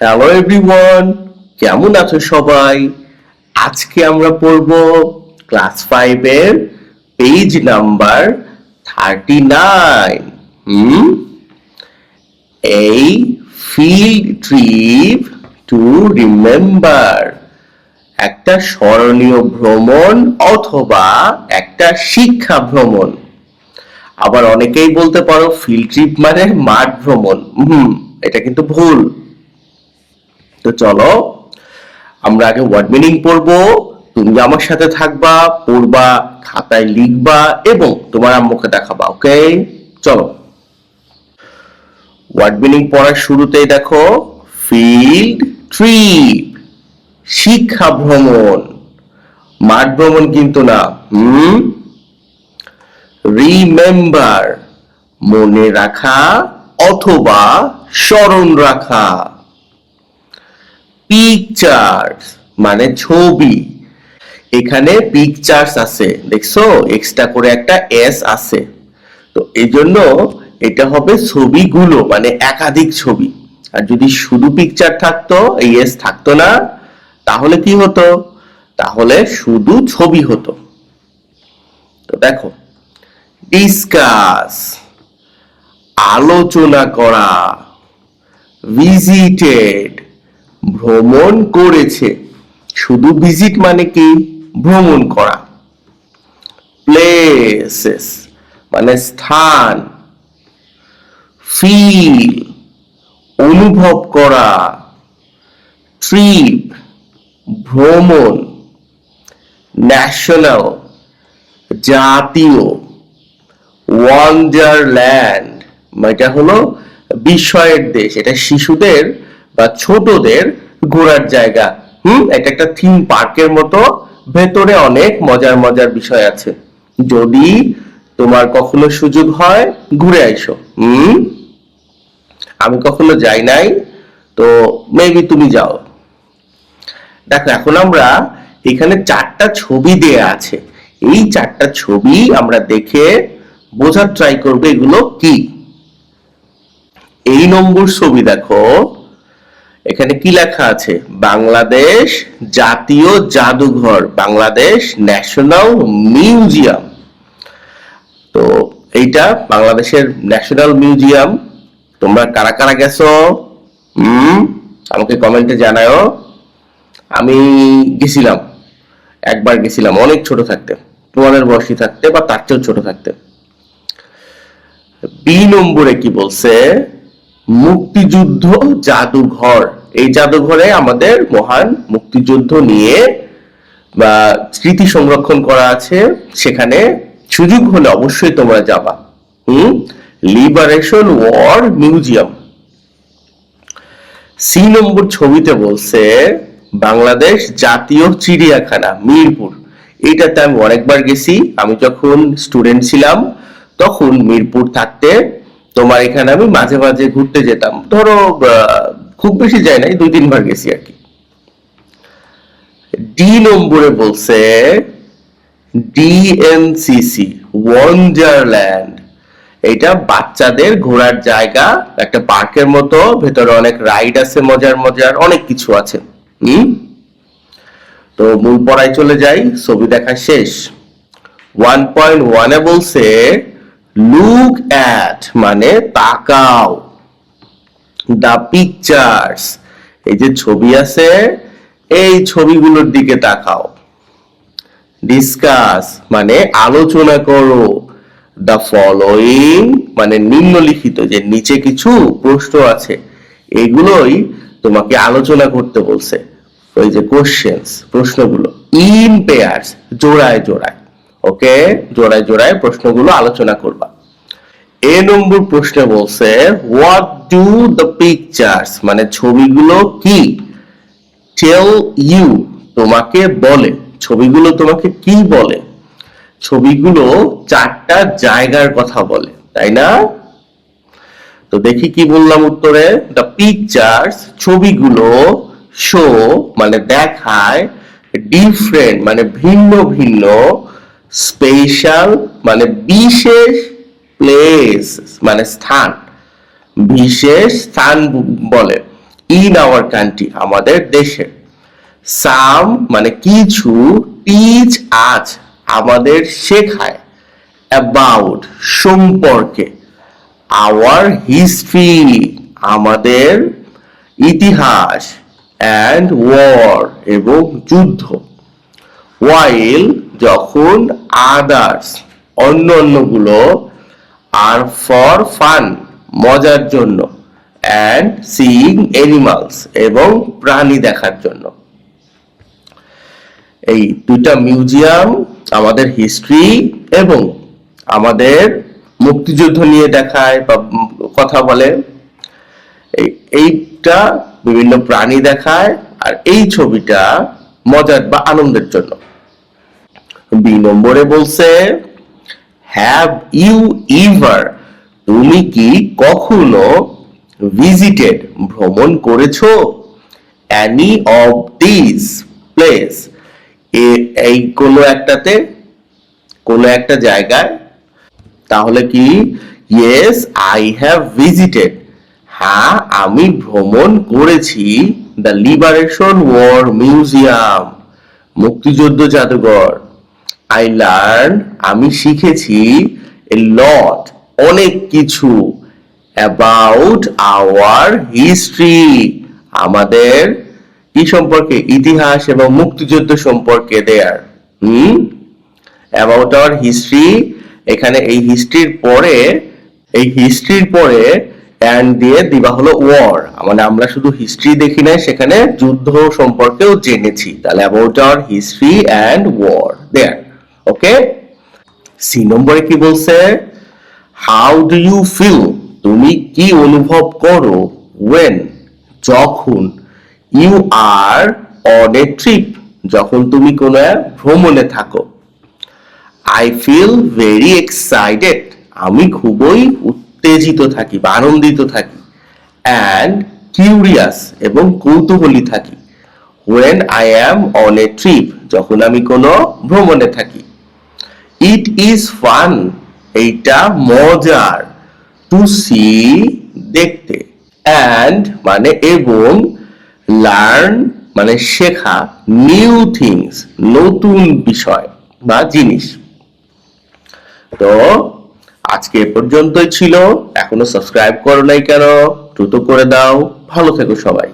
Hello everyone কেমন আছো সবাই? আজকে আমরা পড়ব ক্লাস ফাইভের পেজ নাম্বার থার্টি নাইন হুম? এই ফিল্ড ট্রিপ টু রিমেম্বার একটা স্মরণীয় ভ্রমণ অথবা একটা শিক্ষা ভ্রমণ। আবার অনেকেই বলতে পারো ফিল্ড ট্রিপ মানে মাঠ ভ্রমণ। হুম, এটা কিন্তু ভুল। তো চলো, আমরা আগে ওয়ার্ড মিনিং পড়ব, তুমি আমার সাথে থাকবা, পড়বা, খাতায় লিখবা এবং তোমার আম্মুকে দেখাবা ওকে চলো। ওয়ার্ড মিনিং পড়ার শুরুতেই দেখো ফিল্ড ট্রিপ শিক্ষা ভ্রমণ। মাঠ ভ্রমণ কিন্তু না, হুম? রিমেম্বার মনে রাখা অথবা স্মরণ রাখা। পিকচার্স মানে ছবি। এখানে পিকচার্স আছে, দেখছ? এক্সট্রা করে একটা এস আছে। তো এই এটা হবে ছবিগুলো মানে একাধিক ছবি। আর যদি শুধু পিকচার থাকতো, এই এস থাকতো না, তাহলে কি হতো? তাহলে শুধু ছবি হতো। তো দেখো ডিসকাস আলোচনা করা ভিজিটেড ভ্রমণ করেছে। শুধু ভিজিট মানে কি? ভ্রমণ করা। প্লেসেস মানে স্থান। ফিল অনুভব করা। ট্রিপ ভ্রমণ। ন্যাশনাল জাতীয়। ওয়ান্ডারল্যান্ড এটা হলো বিষয়ের দেশ। এটা শিশুদের বা ছোটদের ঘোরার জায়গা। হুম এটা একটা থিম পার্কের মতো। ভেতরে অনেক মজার মজার বিষয় আছে। যদি তোমার কখনো সুযোগ হয়, ঘুরে আইসো। হুম? আমি কখনো যাই নাই, তো মেবি তুমি যাও। দেখো, এখন আমরা এখানে চারটা ছবি দেয়া আছে। এই চারটা ছবি আমরা দেখে বোঝার ট্রাই করব এগুলো কি। এই নম্বর ছবি দেখো। এখানে কি লেখা আছে? বাংলাদেশ জাতীয় জাদুঘর, বাংলাদেশ ন্যাশনাল মিউজিয়াম। তো এইটা বাংলাদেশের ন্যাশনাল মিউজিয়াম। তোমরা কারা কারা গেছো? হুম? আমাকে কমেন্টে জানাও আমি গেছিলাম, একবার গেছিলাম, অনেক ছোট থাকতে। তোমাদের বয়সী থাকতে বা তার চেয়েও ছোট থাকতে। বি নম্বরে কি বলছে? মুক্তিযুদ্ধ জাদুঘর। এই জাদুঘরে আমাদের মহান মুক্তিযুদ্ধ নিয়ে বা স্মৃতি সংরক্ষণ করা আছে। সেখানে সুযোগ হলে অবশ্যই তোমরা যাবা। হুম? Liberation war museum C number ছবিতে বলছে, বাংলাদেশ জাতীয় চিড়িয়াখানা, মিরপুর। এইটাতে আমি অনেকবার গেছি। আমি যখন স্টুডেন্ট ছিলাম, তখন মিরপুর থাকতে তোমার এখানে আমি মাঝে মাঝে ঘুরতে যেতাম। ধরো খুব বেশি যায় নাই, দুই তিনবার গেছি আর কি। ডি নম্বরে বলছে ডিএনসিসি ওয়ান্ডারল্যান্ড এটা বাচ্চাদের ঘোরার জায়গা, একটা পার্কের মতো, ভেতরে অনেক রাইড আছে, মজার মজার, অনেক কিছু আছে। হুম? তো মূল পড়ায় চলে যাই, ছবি দেখা শেষ। ওয়ান পয়েন্ট ওয়ানে বলছে লুক অ্যাট মানে তাকাও। দা পিকচার্স এই যে ছবি আছে, এই ছবিগুলোর দিকে তাকাও। ডিসকাস মানে আলোচনা করো। দা ফলোয়িং মানে নিম্নলিখিত যে নিচে কিছু প্রশ্ন আছে, এগুলোই তোমাকে আলোচনা করতে বলছে। ওই যে কোশ্চেন্স প্রশ্নগুলো। ইন পেয়ার্স জোড়ায় জোড়ায়। ওকে জোড়ায় জোড়ায় প্রশ্নগুলো আলোচনা করবা। এ নম্বর প্রশ্নে বলছে হোয়াট ডু দ্য পিকচার্স মানে ছবিগুলো কি? টেল ইউ তোমাকে বলে। ছবিগুলো তোমাকে কি বলে? ছবিগুলো চারটা জায়গার কথা বলে, তাই না? তো দেখি কি বললাম উত্তরে। দ্য পিকচার্স ছবিগুলো শো মানে দেখায় ডিফারেন্ট মানে ভিন্ন ভিন্ন স্পেশাল মানে বিশেষ প্লেস মানে স্থান, বিশেষ স্থান বলে ইন আওয়ার কান্ট্রি আমাদের দেশে। সাম মানে কিছু টিচ আজ আমাদের শেখায় অ্যাবাউট সম্পর্কে আওয়ার হিস্ট্রি আমাদের ইতিহাস অ্যান্ড ওয়ার এবং যুদ্ধ। ওয়াইল যখন আদার্স অন্য অন্যগুলো আর ফর ফান, মজার জন্য অ্যান্ড সিইং এনিমালস এবং প্রাণী দেখার জন্য। এই দুইটা মিউজিয়াম আমাদের হিস্ট্রি এবং আমাদের মুক্তিযুদ্ধ নিয়ে দেখায় বা কথা বলে। এই, এইটা বিভিন্ন প্রাণী দেখায়, আর এই ছবিটা মজার বা আনন্দের জন্য। বি নম্বরে বলছে হ্যাভ ইউ ইভার তুমি কি কখনো ভিজিটেড ভ্রমণ করেছ? অ্যানি অফ দিস প্লেস এই কোনো একটাতে, কোনো একটা জায়গায়? তাহলে কি? ইয়েস আই হ্যাভ ভিজিটেড হ্যাঁ আমি ভ্রমণ করেছি। দ্য লিবারেশন ওয়ার মিউজিয়াম মুক্তিযুদ্ধ জাদুঘর। আই লার্ন আমি শিখেছি এ লট অনেক কিছু অ্যাবাউট আওয়ার হিস্ট্রি আমাদের কি সম্পর্কে, ইতিহাস এবং মুক্তিযুদ্ধ সম্পর্কে there hmm? About our history এখানে এই হিস্ট্রির পরে, এই হিস্ট্রির পরে অ্যান্ড দিয়ে দিবা হলো ওয়ার মানে আমরা শুধু হিস্ট্রি দেখি নাই, সেখানে যুদ্ধ সম্পর্কেও জেনেছি, তাহলে about our history and war there okay C নম্বরে কি বলছে? হাউ ডু ইউ ফিল তুমি কি অনুভব করো? ওয়েন যখন? You are on a trip যখন তুমি কোনো ভ্রমণে থাকো। আই ফিল ভেরি এক্সাইটেড আমি খুবই উত্তেজিত থাকি, বা আনন্দিত থাকি। অ্যান্ড কিউরিয়াস এবং কৌতূহলী থাকি। When I am on a trip যখন আমি কোনো ভ্রমণে থাকি। ইট ইজ ফান এইটা মজার টু সি দেখতে। অ্যান্ড মানে এবং লার্ন মানে শেখা নিউ থিংস নতুন বিষয় বা জিনিস। তো আজকে এ পর্যন্তই ছিল। এখনও সাবস্ক্রাইব করো নাই কেন? দ্রুত করে দাও। ভালো থেকো সবাই।